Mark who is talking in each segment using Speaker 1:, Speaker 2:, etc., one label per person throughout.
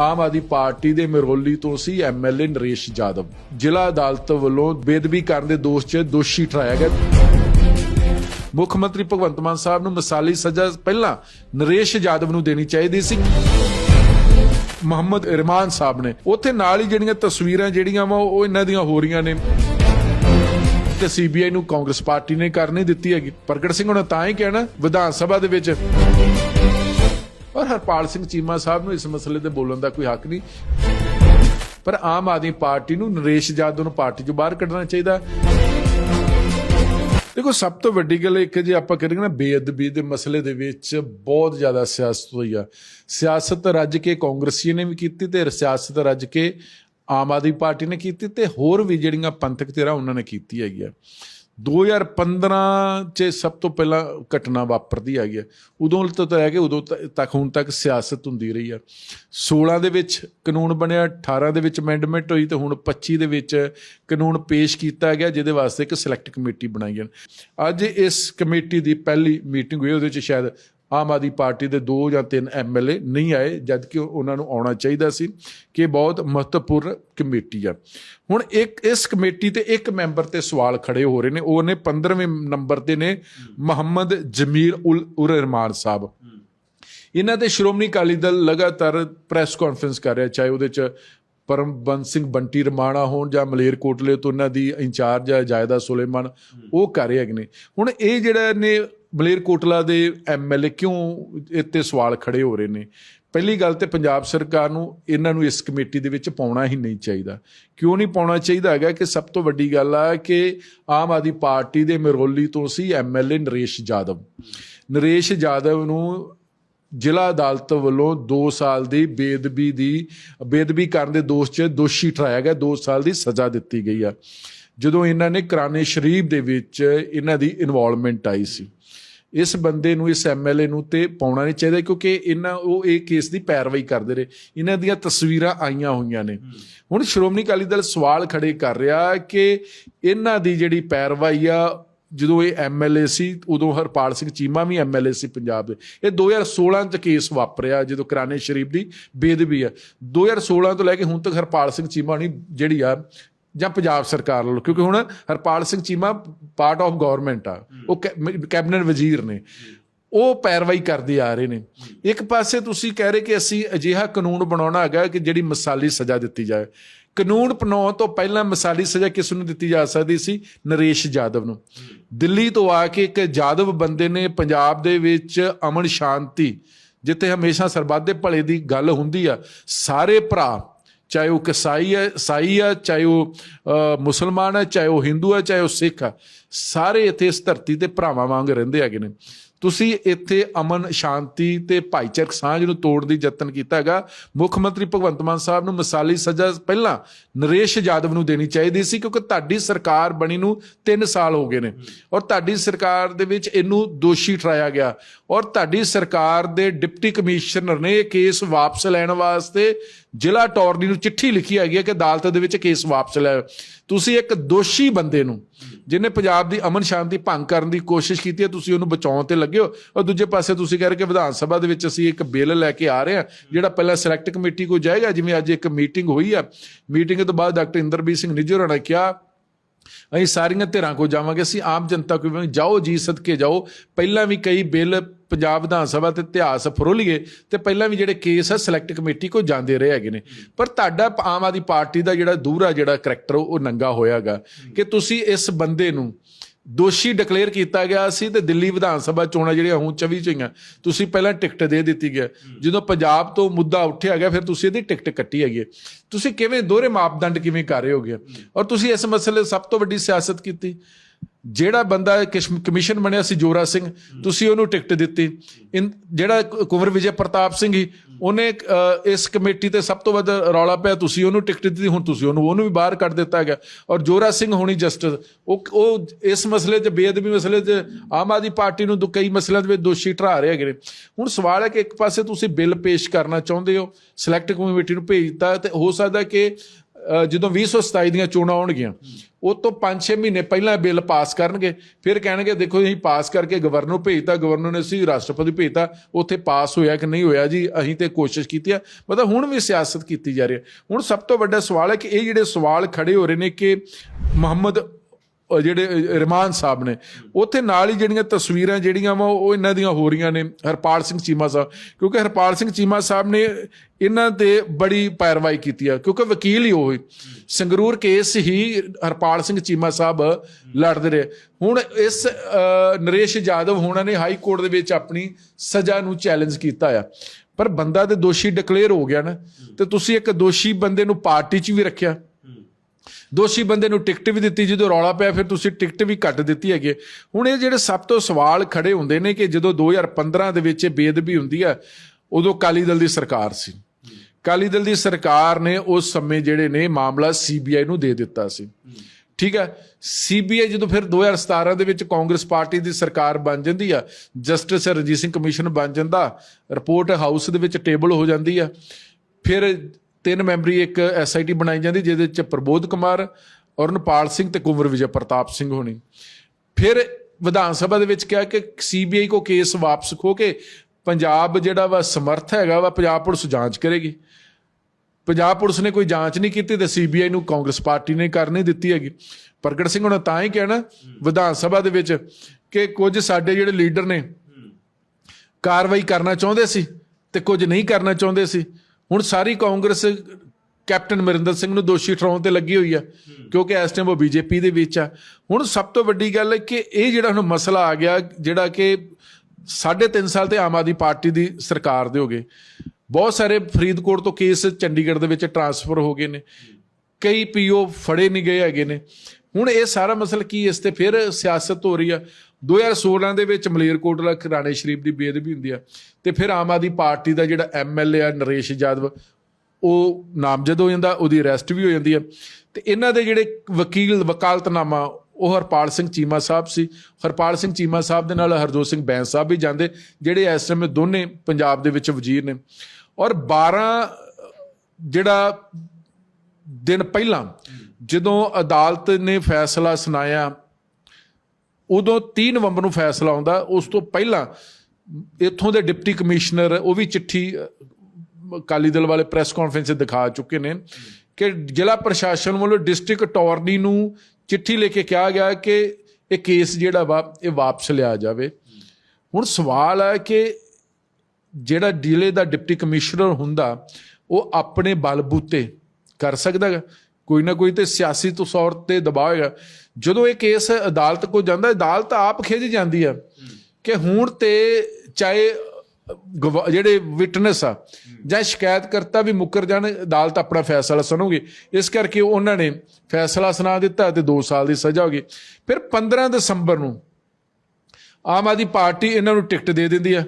Speaker 1: Aam Aadmi party ਦੇ ਮਰੋਲੀ ਤੋਂ ਸੀ ਐਮਐਲਏ ਨਰੇਸ਼ ਜਾਦਵ। ਜ਼ਿਲ੍ਹਾ ਅਦਾਲਤ ਵੱਲੋਂ ਬੇਦਬੀ ਕਰਨ ਦੇ ਦੋਸ਼ 'ਚ ਦੋਸ਼ੀ ਠਹਿਰਾਇਆ ਗਿਆ। ਮੁੱਖ ਮੰਤਰੀ ਭਗਵੰਤ ਮਾਨ ਸਾਹਿਬ ਨੂੰ ਮਿਸਾਲੀ ਸਜ਼ਾ ਪਹਿਲਾਂ ਨਰੇਸ਼ ਜਾਦਵ ਨੂੰ ਦੇਣੀ ਚਾਹੀਦੀ ਸੀ। ਮੁਹੰਮਦ ਇਰਮਾਨ ਸਾਹਿਬ ਨੇ। ਉੱਥੇ ਨਾਲ ਹੀ ਜਿਹੜੀਆਂ ਤਸਵੀਰਾਂ ਜਿਹੜੀਆਂ ਵਾ, ਉਹ ਇਹਨਾਂ ਦੀਆਂ ਹੋ ਰਹੀਆਂ ਨੇ। ਤੇ ਸੀਬੀਆਈ ਨੂੰ ਕਾਂਗਰਸ ਪਾਰਟੀ ਨੇ ਕਰ ਨਹੀਂ ਦਿੱਤੀ ਹੈਗੀ। ਪ੍ਰਗਟ ਸਿੰਘ ਹੁਣ ਤਾਂ ਹੀ ਕਹਿਣਾ ਵਿਧਾਨ ਸਭਾ ਦੇ ਵਿੱਚ। ਔਰ ਹਰਪਾਲ ਸਿੰਘ ਚੀਮਾ ਸਾਹਿਬ ਨੂੰ ਇਸ ਮਸਲੇ ਤੇ ਬੋਲਣ ਦਾ ਕੋਈ ਹੱਕ ਨਹੀਂ। ਪਰ ਆਮ ਆਦਮੀ ਪਾਰਟੀ ਨੂੰ ਨਰੇਸ਼ ਜਾਦਵ ਨੂੰ ਪਾਰਟੀ ਚੋਂ ਬਾਹਰ ਕੱਢਣਾ ਚਾਹੀਦਾ। ਦੇਖੋ, ਸਭ ਤੋਂ ਵੱਡੀ ਗੱਲ ਇੱਕ ਜੇ, ਆਪਾਂ ਕਰੀਏ ਨਾ ਬੇਅਦਬੀ ਦੇ ਮਸਲੇ ਦੇ ਵਿੱਚ ਬਹੁਤ ਜ਼ਿਆਦਾ ਸਿਆਸਤ ਹੋਈ ਆ। ਸਿਆਸਤ ਰੱਜ ਕੇ ਕਾਂਗਰਸੀ ਨੇ ਵੀ ਕੀਤੀ ਤੇ ਸਿਆਸਤ ਰੱਜ ਕੇ ਆਮ ਆਦਮੀ ਪਾਰਟੀ ਨੇ ਕੀਤੀ ਤੇ ਹੋਰ ਵੀ ਜਿਹੜੀਆਂ ਪੰਥਕ ਧਿਰਾਂ ਉਹਨਾਂ ਨੇ ਕੀਤੀ ਹੈਗੀ ਆ। 2015 ਚ ਸਭ ਤੋਂ ਪਹਿਲਾਂ ਘਟਨਾ ਵਾਪਰਦੀ ਹੈਗੀ ਹੈ। ਉਦੋਂ ਤੋਂ ਲੈ ਕੇ ਉਦੋਂ ਤ- ਤੱਕ ਹੁਣ ਤੱਕ ਸਿਆਸਤ ਹੁੰਦੀ ਰਹੀ ਆ 16 ਦੇ ਵਿੱਚ ਕਾਨੂੰਨ ਬਣਿਆ 18 ਦੇ ਵਿੱਚ ਅਮੈਂਡਮੈਂਟ ਹੋਈ ਤੇ ਹੁਣ 25 ਦੇ ਵਿੱਚ ਕਾਨੂੰਨ ਪੇਸ਼ ਕੀਤਾ ਗਿਆ, ਜਿਹਦੇ ਵਾਸਤੇ ਇੱਕ ਸਿਲੈਕਟ ਕਮੇਟੀ ਬਣਾਈ ਗਈ ਅੱਜ ਇਸ ਕਮੇਟੀ ਦੀ ਪਹਿਲੀ ਮੀਟਿੰਗ ਹੋਈ, ਉਹਦੇ ਵਿੱਚ ਸ਼ਾਇਦ ਆਮ ਆਦਮੀ ਪਾਰਟੀ ਦੇ ਦੋ ਜਾਂ ਤਿੰਨ ਐਮਐਲਏ ਨਹੀਂ ਆਏ ਜਦ ਕਿ ਉਹਨਾਂ ਨੂੰ ਆਉਣਾ ਚਾਹੀਦਾ ਸੀ ਕਿ ਬਹੁਤ ਮਹੱਤਵਪੂਰਨ ਕਮੇਟੀ ਆ। ਹੁਣ ਇੱਕ, ਇਸ ਕਮੇਟੀ ਤੇ ਇੱਕ ਮੈਂਬਰ ਤੇ ਸਵਾਲ ਖੜੇ ਹੋ ਰਹੇ ਨੇ, ਉਹ ਨੇ 15ਵੇਂ ਨੰਬਰ ਤੇ ਨੇ ਮੁਹੰਮਦ ਜਮੀਰ ਉਲ ਉਰ ਰਹਿਮਾਨ ਸਾਹਿਬ। ਇਹਨਾਂ 'ਤੇ ਸ਼੍ਰੋਮਣੀ ਅਕਾਲੀ ਦਲ ਲਗਾਤਾਰ ਪ੍ਰੈਸ ਕਾਨਫਰੰਸ ਕਰ ਰਿਹਾ, ਚਾਹੇ ਉਹਦੇ ਚ ਪਰਮਬੰਸ ਸਿੰਘ ਬੰਟੀ ਰਮਾਣਾ ਹੋਣ ਜਾਂ ਮਲੇਰ ਕੋਟਲੇ ਤੋਂ ਇਹਨਾਂ ਦੀ ਇੰਚਾਰਜ ਹੈ ਜਾਇਦਾ ਸੁਲੇਮਾਨ, ਉਹ ਕਰ ਰਹੇ ਹੈਗੇ ਨੇ। ਹੁਣ ਇਹ ਜਿਹੜਾ ਨੇ ਮਲੇਰ ਕੋਟਲਾ ਦੇ ਐਮਐਲਏ ਕਿਉਂ ਇੱਥੇ ਸਵਾਲ ਖੜੇ ਹੋ ਰਹੇ ਨੇ? ਪਹਿਲੀ ਗੱਲ ਤੇ ਪੰਜਾਬ ਸਰਕਾਰ ਨੂੰ ਇਹਨਾਂ ਨੂੰ ਇਸ ਕਮੇਟੀ ਦੇ ਵਿੱਚ ਪਾਉਣਾ ਹੀ ਨਹੀਂ ਚਾਹੀਦਾ। ਕਿਉਂ ਨਹੀਂ ਪਾਉਣਾ ਚਾਹੀਦਾ ਹੈਗਾ ਕਿ ਸਭ ਤੋਂ ਵੱਡੀ ਗੱਲ ਆ ਕਿ ਆਮ ਆਦਮੀ ਪਾਰਟੀ ਦੇ ਮਰੋਲੀ ਤੋਂ ਸੀ ਐਮਐਲਏ ਨਰੇਸ਼ ਜਾਦਵ ਨਰੇਸ਼ ਜਾਦਵ ਨੂੰ ਜ਼ਿਲ੍ਹਾ ਅਦਾਲਤ ਵੱਲੋਂ 2 ਸਾਲ ਦੀ ਬੇਦਬੀ ਦੀ ਬੇਦਬੀ ਕਰਨ ਦੇ ਦੋਸ਼ 'ਚ ਦੋਸ਼ੀ ਠਹਿਰਾਇਆ ਗਿਆ। 2 ਸਾਲ ਦੀ ਸਜ਼ਾ ਦਿੱਤੀ ਗਈ ਆ। ਜਦੋਂ ਇਹਨਾਂ ਨੇ ਕੁਰਾਨੇ ਸ਼ਰੀਫ ਦੇ ਵਿੱਚ ਇਹਨਾਂ ਦੀ ਇਨਵੋਲਵਮੈਂਟ ਆਈ ਸੀ। ਇਸ ਬੰਦੇ ਨੂੰ, ਇਸ ਐਮਐਲਏ ਨੂੰ ਤੇ ਪਾਉਣਾ ਨਹੀਂ ਚਾਹੀਦਾ ਕਿਉਂਕਿ ਇਹਨਾਂ, ਉਹ ਇਹ ਕੇਸ ਦੀ ਪੈਰਵਾਈ ਕਰਦੇ ਰਹੇ। ਇਹਨਾਂ ਦੀਆਂ ਤਸਵੀਰਾਂ ਆਈਆਂ ਹੋਈਆਂ ਨੇ। ਹੁਣ ਸ਼੍ਰੋਮਣੀ ਅਕਾਲੀ ਦਲ ਸਵਾਲ ਖੜੇ ਕਰ ਰਿਹਾ ਕਿ ਇਹਨਾਂ ਦੀ ਜਿਹੜੀ ਪੈਰਵਾਈ ਆ, ਜਦੋਂ ਇਹ ਐਮਐਲਏ ਸੀ, ਉਦੋਂ ਹਰਪਾਲ ਸਿੰਘ ਚੀਮਾ ਵੀ ਐਮਐਲਏ ਸੀ ਪੰਜਾਬ ਦੇ। ਇਹ 2016 ਚ ਕੇਸ ਵਾਪਰਿਆ, ਜਦੋਂ ਕੁਰਾਨੇ ਸ਼ਰੀਫ ਦੀ ਬੇਦਬੀ ਆ। 2016 ਤੋਂ ਲੈ ਕੇ ਹੁਣ ਤੱਕ ਹਰਪਾਲ ਸਿੰਘ ਚੀਮਾ ਨਹੀਂ ਜਿਹੜੀ ਆ ਜਾਂ ਪੰਜਾਬ ਸਰਕਾਰ ਵੱਲੋਂ ਕਿਉਂਕਿ ਹੁਣ Harpal Singh Cheema part of government ਆ। ਉਹ ਕੈਬਨਿਟ ਵਜ਼ੀਰ ਨੇ। ਉਹ ਪੈਰਵਾਈ ਕਰਦੇ ਆ ਰਹੇ ਨੇ। ਇੱਕ ਪਾਸੇ ਤੁਸੀਂ ਕਹਿ ਰਹੇ ਕਿ ਅਸੀਂ ਅਜਿਹਾ ਕਾਨੂੰਨ ਬਣਾਉਣਾ ਹੈਗਾ ਕਿ ਜਿਹੜੀ ਮਿਸਾਲੀ ਸਜ਼ਾ ਦਿੱਤੀ ਜਾਏ। ਕਾਨੂੰਨ ਬਣਾਉਣ ਤੋਂ ਪਹਿਲਾਂ ਮਿਸਾਲੀ ਸਜ਼ਾ ਕਿਸ ਨੂੰ ਦਿੱਤੀ ਜਾ ਸਕਦੀ ਸੀ? ਨਰੇਸ਼ ਜਾਦਵ ਨੂੰ। ਦਿੱਲੀ ਤੋਂ ਆ ਕੇ ਇੱਕ ਜਾਦਵ ਬੰਦੇ ਨੇ ਪੰਜਾਬ ਦੇ ਵਿੱਚ ਅਮਨ ਸ਼ਾਂਤੀ ਜਿੱਥੇ ਹਮੇਸ਼ਾ ਸਰਬੱਤ ਦੇ ਭਲੇ ਦੀ ਗੱਲ ਹੁੰਦੀ ਆ ਸਾਰੇ ਭਰਾ ਚਾਹੇ ਉਹ ਕਸਾਈ ਹੈ, ਸਾਈ ਹੈ, ਚਾਹੇ ਉਹ ਮੁਸਲਮਾਨ ਹੈ, ਚਾਹੇ ਉਹ ਹਿੰਦੂ ਹੈ, ਚਾਹੇ ਉਹ ਸਿੱਖ ਹੈ, ਸਾਰੇ ਇੱਥੇ ਇਸ ਧਰਤੀ ਤੇ ਭਰਾਵਾਂ ਵਾਂਗ ਰਹਿੰਦੇ ਹੈਗੇ ਨੇ। ਤੁਸੀਂ ਇੱਥੇ ਅਮਨ, ਸ਼ਾਂਤੀ ਤੇ ਭਾਈਚਾਰਕ ਸਾਂਝ ਨੂੰ ਤੋੜਨ ਦੀ ਯਤਨ ਕੀਤਾ ਹੈਗਾ। ਮੁੱਖ ਮੰਤਰੀ ਭਗਵੰਤ ਮਾਨ ਸਾਹਿਬ ਨੂੰ ਮਿਸਾਲੀ ਸਜ਼ਾ ਪਹਿਲਾਂ ਨਰੇਸ਼ ਯਾਦਵ ਨੂੰ ਦੇਣੀ ਚਾਹੀਦੀ ਸੀ, ਕਿਉਂਕਿ ਤੁਹਾਡੀ ਸਰਕਾਰ ਬਣੀ ਨੂੰ 3 ਸਾਲ ਹੋ ਗਏ ਨੇ। ਔਰ ਤੁਹਾਡੀ ਸਰਕਾਰ ਦੇ ਵਿੱਚ ਇਹਨੂੰ ਦੋਸ਼ੀ ਠਹਿਰਾਇਆ ਗਿਆ। ਔਰ ਤੁਹਾਡੀ ਸਰਕਾਰ ਦੇ ਡਿਪਟੀ ਕਮਿਸ਼ਨਰ ਨੇ ਇਹ ਕੇਸ ਵਾਪਸ ਲੈਣ ਵਾਸਤੇ ਜ਼ਿਲ੍ਹਾ ਅਟਾਰਨੀ ਨੂੰ ਚਿੱਠੀ ਲਿਖੀ ਹੈਗੀ ਹੈ ਕਿ ਅਦਾਲਤ ਦੇ ਵਿੱਚ ਕੇਸ ਵਾਪਸ ਲੈ ਤੁਸੀਂ ਇੱਕ ਦੋਸ਼ੀ ਬੰਦੇ ਨੂੰ ਜਿਹਨੇ ਪੰਜਾਬ ਦੀ ਅਮਨ ਸ਼ਾਂਤੀ ਭੰਗ ਕਰਨ ਦੀ ਕੋਸ਼ਿਸ਼ ਕੀਤੀ ਹੈ, ਤੁਸੀਂ ਉਹਨੂੰ ਬਚਾਉਣ ਤੇ ਲੱਗੇ ਹੋ। ਔਰ ਦੂਜੇ ਪਾਸੇ ਤੁਸੀਂ ਕਹਿ ਰਹੇ ਕਿ ਵਿਧਾਨ ਸਭਾ ਦੇ ਵਿੱਚ ਅਸੀਂ ਇੱਕ ਬਿੱਲ ਲੈ ਕੇ ਆ ਰਹੇ ਹਾਂ, ਜਿਹੜਾ ਪਹਿਲਾਂ ਸਿਲੈਕਟ ਕਮੇਟੀ ਕੋ ਜਾਏਗਾ, ਜਿਵੇਂ ਅੱਜ ਇੱਕ ਮੀਟਿੰਗ ਹੋਈ ਆ। ਮੀਟਿੰਗ ਤੋਂ ਬਾਅਦ ਡਾਕਟਰ ਇੰਦਰਬੀਰ ਸਿੰਘ ਨਿੱਜਰ ਹੋਣਾ ਨੇ ਕਿਹਾ, ਅਸੀਂ ਸਾਰੀਆਂ ਧਿਰਾਂ ਕੋ ਜਾਵਾਂਗੇ, ਅਸੀਂ ਆਮ ਜਨਤਾ ਕੋ ਜਾਓ, ਜੀ ਸਦਕੇ ਜਾਓ। ਪਹਿਲਾਂ ਵੀ ਕਈ ਬਿੱਲ ਪੰਜਾਬ ਵਿਧਾਨ ਸਭਾ ਤੇ ਇਤਿਹਾਸ ਫਰੋਲੀਏ ਤੇ ਪਹਿਲਾਂ ਵੀ ਜਿਹੜੇ ਕੇਸ ਆ ਸਿਲੈਕਟ ਕਮੇਟੀ ਕੋ ਜਾਂਦੇ ਰਹੇ ਹੈਗੇ ਨੇ। ਪਰ ਤੁਹਾਡਾ ਆਮ ਆਦਮੀ ਪਾਰਟੀ ਦਾ ਜਿਹੜਾ ਦੂਰਾ ਜਿਹੜਾ ਕਰੈਕਟਰ ਉਹ ਨੰਗਾ ਹੋਇਆਗਾ ਕਿ ਤੁਸੀਂ ਇਸ ਬੰਦੇ ਨੂੰ ਦੋਸ਼ੀ ਡਿਕਲੇਅਰ ਕੀਤਾ ਗਿਆ ਸੀ ਤੇ ਦਿੱਲੀ ਵਿਧਾਨ ਸਭਾ ਚੋਣਾਂ ਜਿਹੜੀਆਂ ਹੁਣ 24 ਚ ਹੋਈਆਂ ਤੁਸੀਂ ਪਹਿਲਾਂ ਟਿਕਟ ਦੇ ਦਿੱਤੀ ਗਿਆ। ਜਦੋਂ ਪੰਜਾਬ ਤੋਂ ਮੁੱਦਾ ਉੱਠਿਆ ਗਿਆ, ਫਿਰ ਤੁਸੀਂ ਇਹਦੀ ਟਿਕਟ ਕੱਟੀ ਹੈਗੀ ਹੈ। ਤੁਸੀਂ ਕਿਵੇਂ ਦੋਹਰੇ ਮਾਪਦੰਡ ਕਿਵੇਂ ਕਰ ਰਹੇ ਹੋਗੇ? ਔਰ ਤੁਸੀਂ ਇਸ ਮਸਲੇ ਸਭ ਤੋਂ ਵੱਡੀ ਸਿਆਸਤ ਕੀਤੀ? ਜਿਹੜਾ ਬੰਦਾ ਕਮਿਸ਼ਨ ਬਣਿਆ ਸੀ ਜੋਰਾ ਸਿੰਘ, ਤੁਸੀਂ ਉਹਨੂੰ ਟਿਕਟ ਦਿੱਤੀ। ਇਨ- ਜਿਹੜਾ ਕੁਵਰ ਕੁੰਵਰ ਵਿਜੇ ਪ੍ਰਤਾਪ ਸਿੰਘ ਹੀ ਉਹਨੇ ਇਸ ਕਮੇਟੀ ਤੇ ਸਭ ਤੋਂ ਵੱਧ ਰੌਲਾ ਪਿਆ, ਤੁਸੀਂ ਉਹਨੂੰ ਟਿਕਟ ਦਿੱਤੀ, ਹੁਣ ਤੁਸੀਂ ਉਹਨੂੰ ਉਹਨੂੰ ਵੀ ਬਾਹਰ ਕੱਢ ਦਿੱਤਾ ਗਿਆ। ਔਰ ਜੋਰਾ ਸਿੰਘ ਹੋਣੀ ਜਸਟਿਸ, ਉਹ ਉਹ ਇਸ ਮਸਲੇ 'ਚ, ਬੇਅਦਬੀ ਮਸਲੇ 'ਚ ਆਮ ਆਦਮੀ ਪਾਰਟੀ ਨੂੰ ਦੋ, ਕਈ ਮਸਲਿਆਂ ਦੇ ਵਿੱਚ ਦੋਸ਼ੀ ਠਹਿਰਾ ਰਹੇ ਹੈਗੇ ਨੇ। ਹੁਣ ਸਵਾਲ ਹੈ ਕਿ ਇੱਕ ਪਾਸੇ ਤੁਸੀਂ ਬਿੱਲ ਪੇਸ਼ ਕਰਨਾ ਚਾਹੁੰਦੇ ਹੋ, ਸਿਲੈਕਟ ਕਮੇਟੀ ਨੂੰ ਭੇਜਤਾ ਤੇ ਹੋ ਸਕਦਾ ਕਿ ਜਦੋਂ 2027 ਦੀਆਂ ਚੋਣਾਂ ਆਉਣਗੀਆਂ ਉਹ ਤੋਂ 5-6 ਮਹੀਨੇ ਪਹਿਲਾਂ ਬਿੱਲ ਪਾਸ ਕਰਨਗੇ। ਫਿਰ ਕਹਿਣਗੇ, ਦੇਖੋ ਅਸੀਂ ਪਾਸ ਕਰਕੇ ਗਵਰਨਰ ਭੇਜਤਾ ਗਵਰਨਰ ਨੇ ਸੀ ਰਾਸ਼ਟਰਪਤੀ ਭੇਜਤਾ, ਉੱਥੇ ਪਾਸ ਹੋਇਆ ਕਿ ਨਹੀਂ ਹੋਇਆ ਜੀ, ਅਸੀਂ ਤੇ ਕੋਸ਼ਿਸ਼ ਕੀਤੀ ਆ। ਮਤਲਬ ਹੁਣ ਵੀ ਸਿਆਸਤ ਕੀਤੀ ਜਾ ਰਹੀ ਹੈ। ਹੁਣ ਸਭ ਤੋਂ ਵੱਡਾ ਸਵਾਲ ਹੈ ਕਿ ਇਹ ਜਿਹੜੇ ਸਵਾਲ ਖੜੇ ਹੋ ਰਹੇ ਨੇ ਕਿ ਮੁਹੰਮਦ ਜਿਹੜੇ ਅ, ਸਾਹਿਬ ਨੇ ਉੱਥੇ ਨਾਲ ਹੀ ਜਿਹੜੀਆਂ ਤਸਵੀਰਾਂ ਜਿਹੜੀਆਂ ਵਾ ਉਹ ਇਹਨਾਂ ਦੀਆਂ ਹੋ ਰਹੀਆਂ ਨੇ ਹਰਪਾਲ ਸਿੰਘ ਚੀਮਾ ਸਾਹਿਬ। ਕਿਉਂਕਿ ਹਰਪਾਲ ਸਿੰਘ ਚੀਮਾ ਸਾਹਿਬ ਨੇ ਇਹਨਾਂ ਤੇ ਬੜੀ ਪੈਰਵਾਈ ਕੀਤੀ ਆ ਕਿਉਂਕਿ ਵਕੀਲ ਹੀ ਉਹ ਹੀ। ਸੰਗਰੂਰ ਕੇਸ ਹੀ ਹਰਪਾਲ ਸਿੰਘ ਚੀਮਾ ਸਾਹਿਬ ਲੜਦੇ ਰਹੇ। ਹੁਣ ਇਸ ਨਰੇਸ਼ ਜਾਦਵ ਹੋਣਾ ਨੇ ਹਾਈ ਕੋਰਟ ਦੇ ਵਿੱਚ ਆਪਣੀ ਸਜ਼ਾ ਨੂੰ ਚੈਲੰਜ ਕੀਤਾ ਆ। ਪਰ ਬੰਦਾ ਤੇ ਦੋਸ਼ੀ ਡਿਕਲੇਅਰ ਹੋ ਗਿਆ ਨਾ ਤੇ ਤੁਸੀਂ ਇੱਕ ਦੋਸ਼ੀ ਬੰਦੇ ਨੂੰ ਪਾਰਟੀ 'ਚ ਵੀ ਰੱਖਿਆ। ਦੋਸ਼ੀ ਬੰਦੇ ਨੂੰ ਟਿਕਟ ਵੀ ਦਿੱਤੀ, ਜਦੋਂ ਰੌਲਾ ਪਿਆ, ਫਿਰ ਤੁਸੀਂ ਟਿਕਟ ਵੀ ਕੱਟ ਦਿੱਤੀ ਹੈਗੀ ਹੈ। ਹੁਣ ਇਹ ਜਿਹੜੇ ਸਭ ਤੋਂ ਸਵਾਲ ਖੜੇ ਹੁੰਦੇ ਨੇ ਕਿ ਜਦੋਂ 2015 ਦੇ ਵਿੱਚ ਇਹ ਹੁੰਦੀ ਆ ਉਦੋਂ ਕਾਲੀ ਦਲ ਦੀ ਸਰਕਾਰ ਸੀ। ਕਾਲੀ ਦਲ ਦੀ ਸਰਕਾਰ ਨੇ ਉਸ ਸਮੇਂ ਜਿਹੜੇ ਨੇ ਮਾਮਲਾ ਸੀਬੀਆਈ ਨੂੰ ਦੇ ਦਿੱਤਾ ਸੀ। ਠੀਕ ਹੈ? ਸੀਬੀਆਈ ਜਦੋਂ ਫਿਰ 2017 ਦੇ ਵਿੱਚ ਕਾਂਗਰਸ ਪਾਰਟੀ ਦੀ ਸਰਕਾਰ ਬਣ ਜਾਂਦੀ ਆ, ਜਸਟਿਸ ਰਣਜੀਤ ਸਿੰਘ ਕਮਿਸ਼ਨ ਬਣ ਜਾਂਦਾ, ਰਿਪੋਰਟ ਹਾਊਸ ਦੇ ਵਿੱਚ ਟੇਬਲ ਹੋ ਜਾਂਦੀ ਆ, ਫਿਰ ਤਿੰਨ ਮੈਂਬਰੀ ਇੱਕ ਐਸਆਈਟੀ ਬਣਾਈ ਜਾਂਦੀ, ਜਿਹਦੇ ਵਿੱਚ ਪ੍ਰਬੋਧ ਕੁਮਾਰ ਔਰਨਪਾਲ ਸਿੰਘ ਤੇ ਕੁੰਵਰ ਵਿਜੇ ਪ੍ਰਤਾਪ ਸਿੰਘ ਹੋਣੀ। ਫਿਰ ਵਿਧਾਨ ਸਭਾ ਦੇ ਵਿੱਚ ਕਿਹਾ ਕਿ ਸੀਬੀਆਈ ਕੋ ਕੇਸ ਵਾਪਸ ਖੋ ਕੇ ਪੰਜਾਬ ਜਿਹੜਾ ਵਾ ਸਮਰਥ ਹੈਗਾ ਵਾ, ਪੰਜਾਬ ਪੁਲਿਸ ਜਾਂਚ ਕਰੇਗੀ। ਪੰਜਾਬ ਪੁਲਿਸ ਨੇ ਕੋਈ ਜਾਂਚ ਨਹੀਂ ਕੀਤੀ ਤੇ ਸੀਬੀਆਈ ਨੂੰ ਕਾਂਗਰਸ ਪਾਰਟੀ ਨੇ ਕਰ ਨਹੀਂ ਦਿੱਤੀ ਹੈਗੀ। ਪ੍ਰਗਟ ਸਿੰਘ ਹੁਣ ਤਾਂ ਹੀ ਕਹਿਣਾ ਵਿਧਾਨ ਸਭਾ ਦੇ ਵਿੱਚ ਕਿ ਕੁਝ ਸਾਡੇ ਜਿਹੜੇ ਲੀਡਰ ਨੇ, ਕਾਰਵਾਈ ਕਰਨਾ ਚਾਹੁੰਦੇ ਸੀ ਤੇ ਕੁਝ ਨਹੀਂ ਕਰਨਾ ਚਾਹੁੰਦੇ ਸੀ। ਹੁਣ ਸਾਰੀ ਕਾਂਗਰਸ ਕੈਪਟਨ ਅਮਰਿੰਦਰ ਸਿੰਘ ਨੂੰ ਦੋਸ਼ੀ ਠਹਿਰਾਉਣ ਤੇ ਲੱਗੀ ਹੋਈ ਆ, ਕਿਉਂਕਿ ਇਸ ਟਾਈਮ ਉਹ ਬੀਜੇਪੀ ਦੇ ਵਿੱਚ ਆ। ਹੁਣ ਸਭ ਤੋਂ ਵੱਡੀ ਗੱਲ ਹੈ ਕਿ ਇਹ ਜਿਹੜਾ ਹੁਣ ਮਸਲਾ ਆ ਗਿਆ, ਜਿਹੜਾ ਕਿ ਸਾਢੇ ਤਿੰਨ ਸਾਲ ਤੇ ਆਮ ਆਦਮੀ ਪਾਰਟੀ ਦੀ ਸਰਕਾਰ ਦੇ ਹੋ ਗਏ। ਬਹੁਤ ਸਾਰੇ ਫਰੀਦਕੋਟ ਤੋਂ ਕੇਸ ਚੰਡੀਗੜ੍ਹ ਦੇ ਵਿੱਚ ਟਰਾਂਸਫਰ ਹੋ ਗਏ ਨੇ। ਕਈ ਪੀਓ ਫੜੇ ਨਹੀਂ ਗਏ ਹੈਗੇ ਨੇ। ਹੁਣ ਇਹ ਸਾਰਾ ਮਸਲਾ ਕੀ ਇਸ ਤੇ ਫਿਰ ਸਿਆਸਤ ਹੋ ਰਹੀ ਆ। 2016 ਦੇ ਵਿੱਚ ਮਲੇਰਕੋਟਲਾ ਖਰਾਣੇ ਸ਼ਰੀਫ ਦੀ ਬੇਅਦਬੀ ਹੁੰਦੀ ਆ ਤੇ ਫਿਰ ਆਮ ਆਦਮੀ ਪਾਰਟੀ ਦਾ ਜਿਹੜਾ ਐਮਐਲਏ ਆ ਨਰੇਸ਼ ਯਾਦਵ, ਉਹ ਨਾਮਜ਼ਦ ਹੋ ਜਾਂਦਾ, ਉਹਦੀ ਅਰੈਸਟ ਵੀ ਹੋ ਜਾਂਦੀ ਆ। ਤੇ ਇਹਨਾਂ ਦੇ ਜਿਹੜੇ ਵਕੀਲ ਵਕਾਲਤਨਾਮਾ, ਉਹ ਹਰਪਾਲ ਸਿੰਘ ਚੀਮਾ ਸਾਹਿਬ ਸੀ। ਹਰਪਾਲ ਸਿੰਘ ਚੀਮਾ ਸਾਹਿਬ ਦੇ ਨਾਲ ਹਰਜੋਤ ਸਿੰਘ ਬੈਂਸ ਸਾਹਿਬ ਵੀ ਜਾਂਦੇ, ਜਿਹੜੇ ਇਸ ਸਮੇਂ ਦੋਨੇ ਪੰਜਾਬ ਦੇ ਵਿੱਚ ਵਜ਼ੀਰ ਨੇ। ਔਰ 12 ਜਿਹੜਾ ਦਿਨ ਪਹਿਲਾਂ ਜਦੋਂ ਅਦਾਲਤ ਨੇ ਫੈਸਲਾ ਸੁਣਾਇਆ ਉਦੋਂ 30 ਨਵੰਬਰ ਨੂੰ ਫੈਸਲਾ ਆਉਂਦਾ ਉਸ ਤੋਂ ਪਹਿਲਾਂ ਇੱਥੋਂ ਦੇ ਡਿਪਟੀ ਕਮਿਸ਼ਨਰ ਉਹ ਵੀ ਚਿੱਠੀ ਅ, ਅਕਾਲੀ ਦਲ ਵਾਲੇ ਪ੍ਰੈਸ ਕਾਨਫਰੰਸ 'ਚ ਦਿਖਾ ਚੁੱਕੇ ਨੇ ਕਿ ਜ਼ਿਲ੍ਹਾ ਪ੍ਰਸ਼ਾਸਨ ਵੱਲੋਂ ਡਿਸਟ੍ਰਿਕਟ ਅਟਾਰਨੀ ਨੂੰ ਚਿੱਠੀ ਲੈ ਕੇ ਕਿਹਾ ਗਿਆ ਕਿ ਇਹ ਕੇਸ ਜਿਹੜਾ ਵਾ ਇਹ ਵਾਪਸ ਲਿਆ ਜਾਵੇ। ਹੁਣ ਸਵਾਲ ਹੈ ਕਿ ਜਿਹੜਾ ਜ਼ਿਲ੍ਹੇ ਦਾ ਡਿਪਟੀ ਕਮਿਸ਼ਨਰ ਹੁੰਦਾ ਉਹ ਆਪਣੇ ਬਲਬੂਤੇ ਕਰ ਸਕਦਾ ਹੈ? ਕੋਈ ਨਾ ਕੋਈ ਤੇ ਸਿਆਸੀ ਤੌਰ ਤੇ ਦਬਾਅ ਹੋਏਗਾ। ਜਦੋਂ ਇਹ ਕੇਸ ਅਦਾਲਤ ਕੋ ਜਾਂਦਾ, ਅਦਾਲਤ ਆਪ ਖਿੱਚ ਜਾਂਦੀ ਆ ਕਿ ਹੁਣ ਤੇ ਚਾਹੇ ਜਿਹੜੇ ਵਿਟਨੈਸ ਆ, ਜਾਂ ਸ਼ਿਕਾਇਤ ਕਰਤਾ ਵੀ ਮੁੱਕਰ ਜਾਣ, ਅਦਾਲਤ ਆਪਣਾ ਫੈਸਲਾ ਸੁਣੂਗੀ। ਇਸ ਕਰਕੇ ਉਹਨਾਂ ਨੇ ਫੈਸਲਾ ਸੁਣਾ ਦਿੱਤਾ ਤੇ 2 ਸਾਲ ਦੀ ਸਜ਼ਾ ਹੋ ਗਈ। ਫਿਰ 15 ਦਸੰਬਰ ਨੂੰ ਆਮ ਆਦਮੀ ਪਾਰਟੀ ਇਹਨਾਂ ਨੂੰ ਟਿਕਟ ਦੇ ਦਿੰਦੀ ਆ।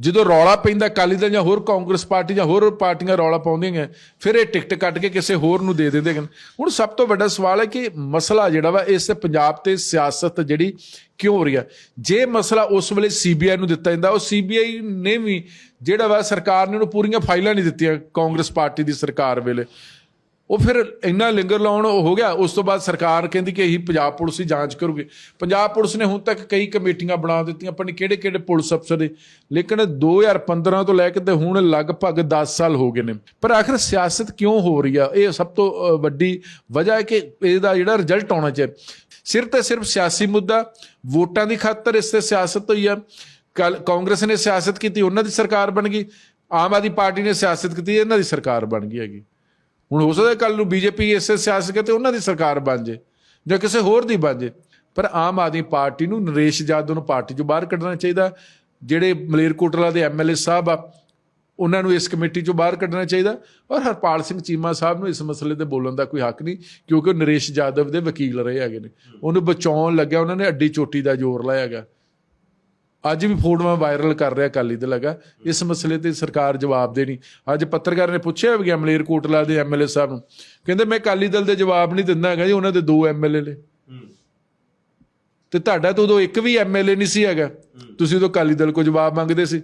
Speaker 1: ਜਦੋਂ ਰੌਲਾ ਪੈਂਦਾ ਅਕਾਲੀ ਦਲ ਜਾਂ ਹੋਰ ਕਾਂਗਰਸ ਪਾਰਟੀ ਜਾਂ ਹੋਰ ਪਾਰਟੀਆਂ ਰੌਲਾ ਪਾਉਂਦੀਆਂ, ਫਿਰ ਇਹ ਟਿਕਟ ਕੱਟ ਕੇ ਕਿਸੇ ਹੋਰ ਨੂੰ ਦੇ ਦਿੰਦੇ ਹਨ। ਹੁਣ ਸਭ ਤੋਂ ਵੱਡਾ ਸਵਾਲ ਹੈ ਕਿ ਮਸਲਾ ਜਿਹੜਾ ਵਾ, ਇਸ ਪੰਜਾਬ ਤੇ ਸਿਆਸਤ ਜਿਹੜੀ ਕਿਉਂ ਹੋ ਰਹੀ ਹੈ? ਜੇ ਮਸਲਾ ਉਸ ਵੇਲੇ ਸੀਬੀਆਈ ਨੂੰ ਦਿੱਤਾ ਜਾਂਦਾ, ਉਹ ਸੀਬੀਆਈ ਨੇ ਵੀ ਜਿਹੜਾ ਵਾ, ਸਰਕਾਰ ਨੇ ਉਹਨੂੰ ਪੂਰੀਆਂ ਫਾਈਲਾਂ ਨਹੀਂ ਦਿੱਤੀਆਂ ਕਾਂਗਰਸ ਪਾਰਟੀ ਦੀ ਸਰਕਾਰ ਵੇਲੇ। ਉਹ ਫਿਰ ਇੰਨਾ ਲਿੰਗਰ ਲਾਉਣ ਹੋ ਗਿਆ। ਉਸ ਤੋਂ ਬਾਅਦ ਸਰਕਾਰ ਕਹਿੰਦੀ ਕਿ ਇਹੀ ਪੰਜਾਬ ਪੁਲਿਸ ਦੀ ਜਾਂਚ ਕਰੂਗੀ। ਪੰਜਾਬ ਪੁਲਿਸ ਨੇ ਹੁਣ ਤੱਕ ਕਈ ਕਮੇਟੀਆਂ ਬਣਾ ਦਿੱਤੀਆਂ। ਪਤਾ ਕਿਹੜੇ ਕਿਹੜੇ ਪੁਲਿਸ ਅਫਸਰ ਦੇ ਲੇਕਿਨ 2015 ਤੋਂ ਲੈ ਕੇ ਤੇ ਹੁਣ ਲਗਭਗ 10 ਸਾਲ ਹੋ ਗਏ ਨੇ। ਪਰ ਆਖਰ ਸਿਆਸਤ ਕਿਉਂ ਹੋ ਰਹੀ ਆ? ਇਹ ਸਭ ਤੋਂ ਵੱਡੀ ਵਜ੍ਹਾ ਹੈ ਕਿ ਇਹਦਾ ਜਿਹੜਾ ਰਿਜ਼ਲਟ ਆਉਣਾ ਚਾਹੀਦਾ। ਸਿਰਫ ਤੇ ਸਿਰਫ ਸਿਆਸੀ ਮੁੱਦਾ, ਵੋਟਾਂ ਦੀ ਖਾਤਰ ਇਸ ਤੇ ਸਿਆਸਤ ਹੋਈ ਆ। ਕੱਲ ਕਾਂਗਰਸ ਨੇ ਸਿਆਸਤ ਕੀਤੀ, ਉਹਨਾਂ ਦੀ ਸਰਕਾਰ ਬਣ ਗਈ। ਆਮ ਆਦਮੀ ਪਾਰਟੀ ਨੇ ਸਿਆਸਤ ਕੀਤੀ, ਇਹਨਾਂ ਦੀ ਸਰਕਾਰ ਬਣ ਗਈ ਹੈਗੀ। ਹੁਣ ਹੋ ਸਕਦਾ ਕੱਲ ਨੂੰ ਬੀਜੇਪੀ ਇਸੇ ਸਿਆਸਤ ਕਰਕੇ ਉਹਨਾਂ ਦੀ ਸਰਕਾਰ ਬਣ ਜੇ ਜਾਂ ਕਿਸੇ ਹੋਰ ਦੀ ਬਣ ਜੇ। ਪਰ ਆਮ ਆਦਮੀ ਪਾਰਟੀ ਨੂੰ ਨਰੇਸ਼ ਯਾਦਵ ਨੂੰ ਪਾਰਟੀ ਚੋਂ ਬਾਹਰ ਕੱਢਣਾ ਚਾਹੀਦਾ। ਜਿਹੜੇ ਮਲੇਰਕੋਟਲਾ ਦੇ ਐਮਐਲਏ ਸਾਹਿਬ ਆ, ਉਹਨਾਂ ਨੂੰ ਇਸ ਕਮੇਟੀ ਚੋਂ ਬਾਹਰ ਕੱਢਣਾ ਚਾਹੀਦਾ। ਔਰ ਹਰਪਾਲ ਸਿੰਘ ਚੀਮਾ ਸਾਹਿਬ ਨੂੰ ਇਸ ਮਸਲੇ ਤੇ ਬੋਲਣ ਦਾ ਕੋਈ ਹੱਕ ਨਹੀਂ, ਕਿਉਂਕਿ ਉਹ ਨਰੇਸ਼ ਯਾਦਵ ਦੇ ਵਕੀਲ ਰਹੇ ਹੈਗੇ ਨੇ। ਉਹਨੂੰ ਬਚਾਉਣ ਲੱਗਿਆ, ਉਹਨਾਂ ਨੇ ਅੱਡੀ ਚੋਟੀ ਦਾ ਜ਼ੋਰ ਲਾਇਆ ਹੈਗਾ। ਅੱਜ ਵੀ ਫੋਟੋਆਂ ਵਾਇਰਲ ਕਰ ਰਿਹਾ ਅਕਾਲੀ ਦਲ ਹੈਗਾ। ਇਸ ਮਸਲੇ ਤੇ ਸਰਕਾਰ ਜਵਾਬ ਦੇਣੀ। ਅੱਜ ਪੱਤਰਕਾਰ ਨੇ ਪੁੱਛਿਆ ਵੀ ਗਿਆ ਮਲੇਰਕੋਟਲਾ ਦੇ ਐਮਐਲਏ ਸਾਹਿਬ ਨੂੰ ਕਹਿੰਦੇ ਮੈਂ ਅਕਾਲੀ ਦਲ ਦੇ ਜਵਾਬ ਨਹੀਂ ਦਿੰਦਾ ਹੈਗਾ ਜੀ ਉਹਨਾਂ ਦੇ ਦੋ ਐਮਐਲਏ ਨੇ। ਤੇ ਤੁਹਾਡਾ ਤਾਂ ਉਦੋਂ ਇੱਕ ਵੀ ਐਮਐਲਏ ਨਹੀਂ ਸੀ ਹੈਗਾ। ਤੁਸੀਂ ਉਦੋਂ ਅਕਾਲੀ ਦਲ ਕੋ ਜਵਾਬ ਮੰਗਦੇ ਸੀ।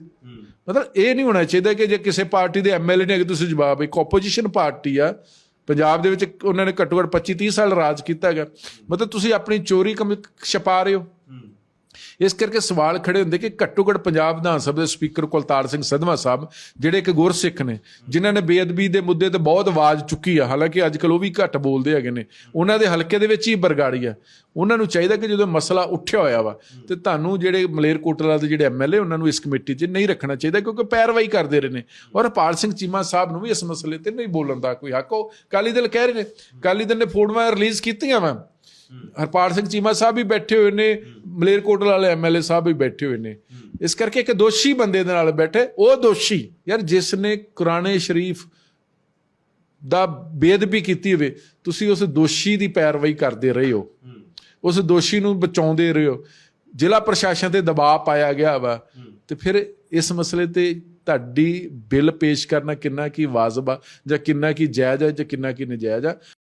Speaker 1: ਮਤਲਬ ਇਹ ਨਹੀਂ ਹੋਣਾ ਚਾਹੀਦਾ ਕਿ ਜੇ ਕਿਸੇ ਪਾਰਟੀ ਦੇ ਐਮਐਲਏ ਨੇ ਅਗੇ ਤੁਸੀਂ ਜਵਾਬ ਇੱਕ ਆਪੋਜੀਸ਼ਨ ਪਾਰਟੀ ਆ। ਪੰਜਾਬ ਦੇ ਵਿੱਚ ਉਹਨਾਂ ਨੇ ਘੱਟੋ ਘੱਟ 25 30 ਸਾਲ ਰਾਜ ਕੀਤਾ ਹੈਗਾ। ਮਤਲਬ ਤੁਸੀਂ ਆਪਣੀ ਚੋਰੀ ਕਮ ਛਪਾ ਰਹੇ ਹੋ। ਇਸ ਕਰਕੇ ਸਵਾਲ ਖੜੇ ਹੁੰਦੇ ਕਿ ਘੱਟੋ ਘੱਟ ਪੰਜਾਬ ਵਿਧਾਨ ਸਭਾ ਦੇ ਸਪੀਕਰ ਕੁਲਤਾਰ ਸਿੰਘ ਸਧਵਾ ਸਾਹਿਬ, ਜਿਹੜੇ ਇੱਕ ਗੁਰਸਿੱਖ ਨੇ, ਜਿਨ੍ਹਾਂ ਨੇ ਬੇਅਦਬੀ ਦੇ ਮੁੱਦੇ ਤੇ ਬਹੁਤ ਆਵਾਜ਼ ਚੁੱਕੀ ਆ, ਹਾਲਾਂਕਿ ਅੱਜ ਕੱਲ ਉਹ ਵੀ ਘੱਟ ਬੋਲਦੇ ਹੈਗੇ ਨੇ, ਉਹਨਾਂ ਦੇ ਹਲਕੇ ਦੇ ਵਿੱਚ ਹੀ ਬਰਗਾੜੀ ਆ। ਉਹਨਾਂ ਨੂੰ ਚਾਹੀਦਾ ਕਿ ਜਦੋਂ ਮਸਲਾ ਉੱਠਿਆ ਹੋਇਆ ਵਾ, ਤੇ ਤੁਹਾਨੂੰ ਜਿਹੜੇ ਮਲੇਰਕੋਟਲਾ ਦੇ ਜਿਹੜੇ ਐਮਐਲਏ ਉਹਨਾਂ ਨੂੰ ਇਸ ਕਮੇਟੀ 'ਚ ਨਹੀਂ ਰੱਖਣਾ ਚਾਹੀਦਾ, ਕਿਉਂਕਿ ਪੈਰਵਾਈ ਕਰਦੇ ਰਹੇ ਨੇ। ਔਰ ਹਰਪਾਲ ਸਿੰਘ ਚੀਮਾ ਸਾਹਿਬ ਨੂੰ ਵੀ ਇਸ ਮਸਲੇ ਤੇ ਨਹੀਂ ਬੋਲਣ ਦਾ ਕੋਈ ਹੱਕ, ਉਹ ਕਾਲੀ ਦਲ ਕਹਿ ਰਹੇ ਨੇ ਕਾਲੀ ਦਲ ਨੇ ਫੋਟੋਆਂ ਰਿਲੀਜ਼ ਕੀਤੀਆਂ ਵਾ। ਹਰਪਾਲ ਸਿੰਘ ਚੀਮਾ ਸਾਹਿਬ ਵੀ ਬੈਠੇ ਹੋਏ ਨੇ ਮਲੇਰਕੋਟਲਾ ਵਾਲੇ ਐਮਐਲਏ ਸਾਹਿਬ ਵੀ ਬੈਠੇ ਹੋਏ ਨੇ। ਇਸ ਕਰਕੇ ਇੱਕ ਦੋਸ਼ੀ ਬੰਦੇ ਦੇ ਨਾਲ ਬੈਠੇ ਉਹ ਦੋਸ਼ੀ ਯਾਰ ਜਿਸ ਨੇ ਕੁਰਾਨੇ ਸ਼ਰੀਫ ਦਾ ਬੇਅਦਬੀ ਕੀਤੀ ਹੋਵੇ ਤੁਸੀਂ ਉਸ ਦੋਸ਼ੀ ਦੀ ਪੈਰਵਾਈ ਕਰਦੇ ਰਹੇ ਹੋ। ਉਸ ਦੋਸ਼ੀ ਨੂੰ ਬਚਾਉਂਦੇ ਰਹੇ ਹੋ। ਜ਼ਿਲ੍ਹਾ ਪ੍ਰਸ਼ਾਸਨ ਤੇ ਦਬਾਅ ਪਾਇਆ ਗਿਆ ਵਾ। ਤੇ ਫਿਰ ਇਸ ਮਸਲੇ ਤੇ ਤੁਹਾਡੀ ਬਿੱਲ ਪੇਸ਼ ਕਰਨਾ ਕਿੰਨਾ ਕੀ ਵਾਜਬ ਆ ਜਾਂ ਕਿੰਨਾ ਕੀ ਜਾਇਜ਼ ਆ ਜਾਂ ਕਿੰਨਾ ਕੀ ਨਜਾਇਜ਼ ਆ?